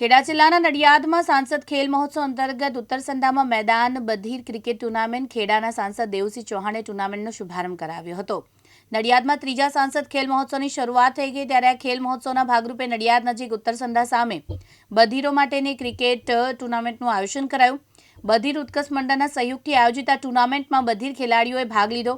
ખેડા જિલ્લાના નડિયાદમાં સાંસદ ખેલ મહોત્સવ અંતર્ગત ઉત્તર સંધામાં મેદાન, બધીર ક્રિકેટ ટુર્નામેન્ટ, ખેડાના સાંસદ દેવસિંહ ચૌહાણે ટુર્નામેન્ટનો શુભારંભ કરાવ્યો હતો. નડિયાદમાં ત્રીજા સાંસદ ખેલ મહોત્સવની શરૂઆત થઈ ગઈ ત્યારે આ ખેલ મહોત્સવના ભાગરૂપે નડિયાદ નજીક ઉત્તર સંધા સામે બધીરો માટેની ક્રિકેટ ટુર્નામેન્ટનું આયોજન કરાયું. બધીર ઉત્કર્ષ મંડળના સહયોગથી આયોજિત આ ટુર્નામેન્ટમાં બધીર ખેલાડીઓએ ભાગ લીધો.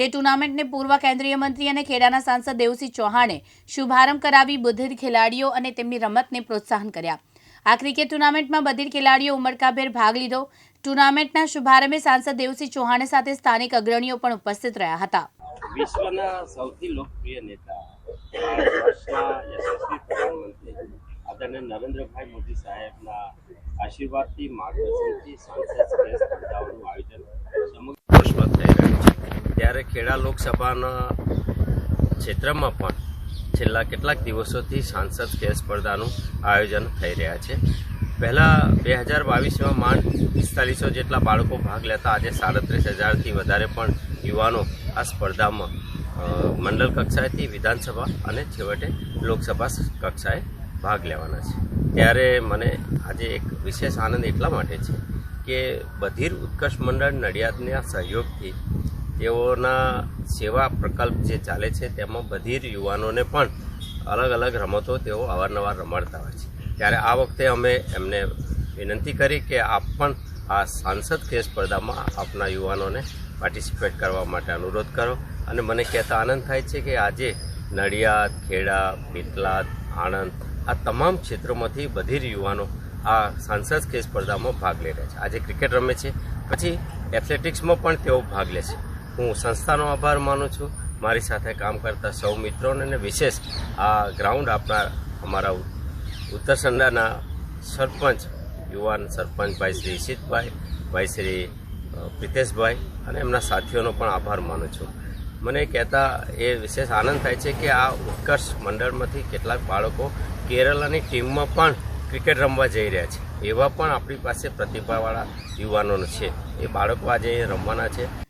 તે ટુર્નામેન્ટને પૂર્વ કેન્દ્રીય મંત્રી અને ખેડાના સાંસદ દેવસિંહ ચૌહાણે શુભારંભ કરાવી બધિર ખેલાડીઓ અને તેમની રમતને પ્રોત્સાહન કર્યા. આ ક્રિકેટ ટુર્નામેન્ટમાં બધિર ખેલાડીઓ ઉમળકાભેર ભાગ લીધો. ટુર્નામેન્ટના શુભારંભે સાંસદ દેવસિંહ ચૌહાણે સાથે સ્થાનિક અગ્રણીઓ પણ ઉપસ્થિત રહ્યા હતા. વિશ્વના સૌથી લોકપ્રિય નેતા આદરણીય નરેન્દ્રભાઈ મોદી સાહેબના આશીર્વાદથી માર્ગદર્શનથી સાંસદ શ્રેષ્ઠ સ્પર્ધાઓનું આયોજન સમગ્ર દેશમાં થઈ રહ્યું છે ત્યારે ખેડા લોકસભાના ક્ષેત્રમાં પણ છેલ્લા કેટલાક દિવસોથી સાંસદ ખેલ સ્પર્ધાનું આયોજન થઈ રહ્યા છે. પહેલાં બે હજાર બાવીસમાં માંડ પિસ્તાલીસો જેટલા બાળકો ભાગ લેતા આજે સાડત્રીસ હજારથી વધારે પણ યુવાનો આ સ્પર્ધામાં મંડળ કક્ષાએથી વિધાનસભા અને છેવટે લોકસભા કક્ષાએ ભાગ લેવાના છે. ત્યારે મને આજે એક વિશેષ આનંદ એટલા માટે છે કે બધીર ઉત્કર્ષ મંડળ નડિયાદના સહયોગથી તેઓના સેવા પ્રકલ્પ જે ચાલે છે, તેમાં બધીર યુવાનોને પણ અલગ અલગ રમતો તેઓ અવારનવાર રમાડતા હોય છે. ત્યારે આ વખતે અમે એમને વિનંતી કરી કે આપ પણ આ સાંસદ ખેલ સ્પર્ધામાં આપના યુવાનોને પાર્ટિસિપેટ કરવા માટે અનુરોધ કરો. અને મને કહેતા આનંદ થાય છે કે આજે નડિયાદ, ખેડા પેટલાદ આણંદ આ તમામ ક્ષેત્રોમાંથી બધીર યુવાનો આ સાંસદ ખેલ સ્પર્ધામાં ભાગ લઈ રહ્યા છે. આજે ક્રિકેટ રમે છે. પછી એથ્લેટિક્સમાં પણ તેઓ ભાગ લે છે. હું સંસ્થાનો આભાર માનું છું. મારી સાથે કામ કરતા સૌ મિત્રોને અને વિશેષ આ ગ્રાઉન્ડ આપનાર અમારા ઉત્તર સંડાના સરપંચ, યુવાન સરપંચ ભાઈ શ્રી ઈશિતભાઈ, ભાઈ શ્રી પ્રિતેશભાઈ અને એમના સાથીઓનો પણ આભાર માનું છું. મને કહેતા એ વિશેષ આનંદ થાય છે કે આ ઉત્કર્ષ મંડળમાંથી કેટલાક બાળકો કેરળની ટીમમાં પણ ક્રિકેટ રમવા જઈ રહ્યા છે. એવા પણ આપણી પાસે પ્રતિભાવાળા યુવાનો છે. એ બાળકો આજે રમવાના છે.